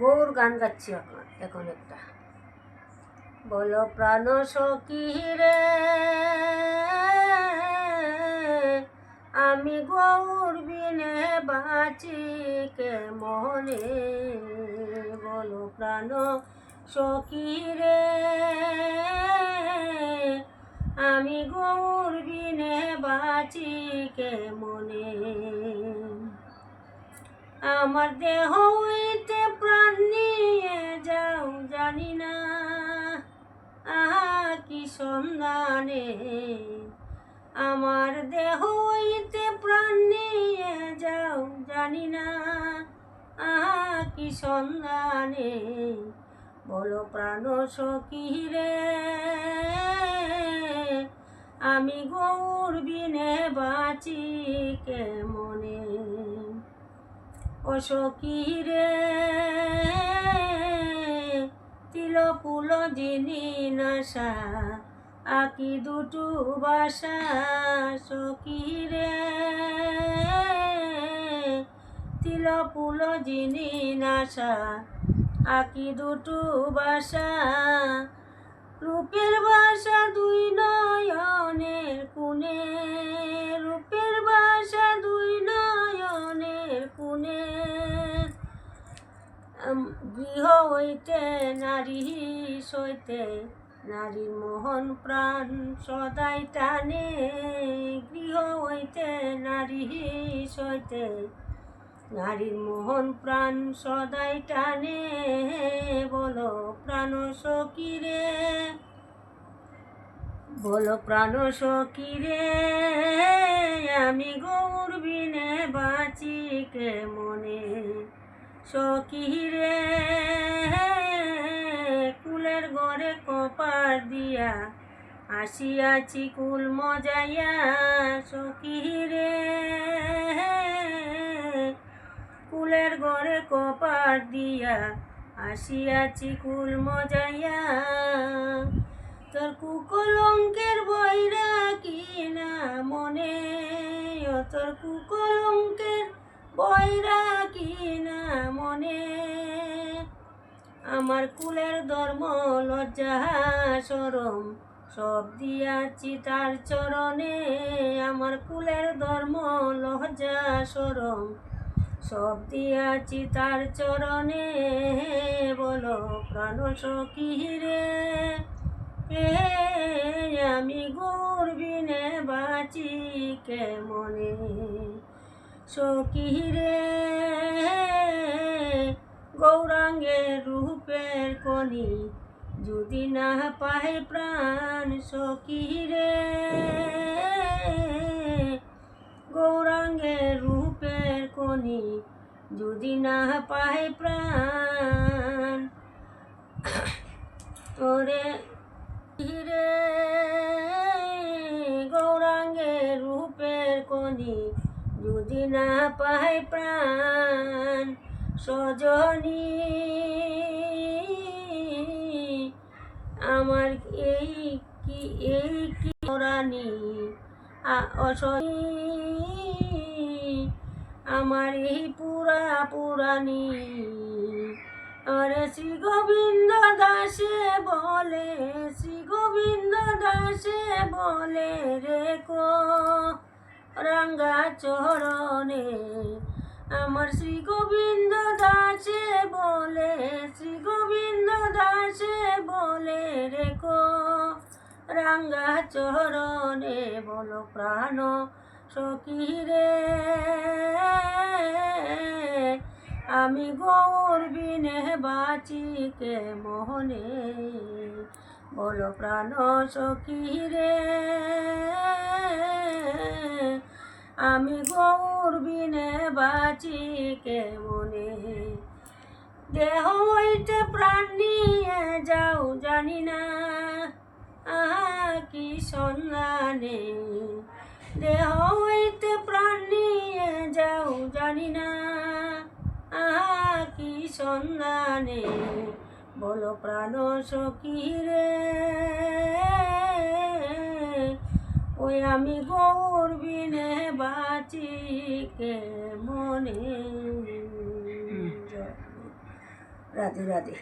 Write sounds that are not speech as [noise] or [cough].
গৌর গান গাচ্ছি এখন এখন একটা। বলো প্রাণ সখী রে, আমি গৌর বিনে বাঁচি কে মনে বলো প্রাণ সখী রে, আমি গৌর বিনে বাঁচি কে মনে আমার দেহ হইতে প্রাণ নিয়ে যাও, জানি না। আহা, কি সন্ধানে। আমার দেহ হইতে প্রাণ নিয়ে যাও, জানি না। আহা, কি সন্ধানে। বলো প্রাণ সখী রে। আমি গৌর বিনে বাঁচি কে মনে ও সখী রে। তিল ফুল জিনি নাশা আকি দুটু বাসা, সখী রে। তিল ফুল জিনি নাশা আকি দুটু বাসা, রূপের বাসা গৃহ হইতে নারী সইতে নারীর মোহন প্রাণ সদাই টানে। গৃহ হইতে নারী সইতে, নারীর মোহন প্রাণ সদাই টানে। বলো, প্রাণ সখী রে? বলো, প্রাণ সখী রে? আমি গৌর বিনে বাঁচি কে মনে? সখী রে কুলের ঘরে কপার দিয়া আসিয়াছি কুল মজাইয়া। সখী রে কুলের ঘরে কপার দিয়া আসিয়াছি কুল মজাইয়া। তোর কুকলঙ্কের বইরা কি না মনে তোর কুকলঙ্কের বইরা কি না মনে আমার কুলের ধর্ম, লজ্জা সরম সব দিয়াছি তার চরণে। আমার কুলের ধর্ম, লজ্জা সরম সব দিয়াছি তার চরণে। বলো, প্রাণ সখী রে আমি গর্বিনে বাঁচি কে মনে রে, গৌরাঙ্গের রূপের কনি যদি না পাই প্রাণ সখী রে। গৌরাঙ্গের রূপের কনি যদি না পাই প্রাণ [coughs] ওরে হিরে গৌরাঙ্গের রূপের কনি যদি না পাই প্রাণ সজনী। আমার এই কি এই কি রানী আমার এই পুরা পুরানি। আরে শ্রী গোবিন্দ দাসে বলে, শ্রী গোবিন্দ দাসে বলে রে কো রাঙ্গা চরণে। আমার শ্রী গোবিন্দ দাসে বলে শ্রী গোবিন্দ দাসে বলে রে কো রাঙ্গা চরণে বলো প্রাণ সখী রে। আমি গৌর বিনে বাঁচি কে মোহনে। বলো প্রাণ সখী রে। আমি গৌর বিনে বাঁচি কে মনে দেহ হইতে প্রাণ নিয়ে যাও, জানি না আহা কি সন্ধানে। দেহ হইতে প্রাণ নিয়ে যাও, জানি না আহা কি সন্ধানে। বলো প্রাণ সখী রে। ওই আমি গৌর বিনে বাঁচি কে মনে রাধে রাধে।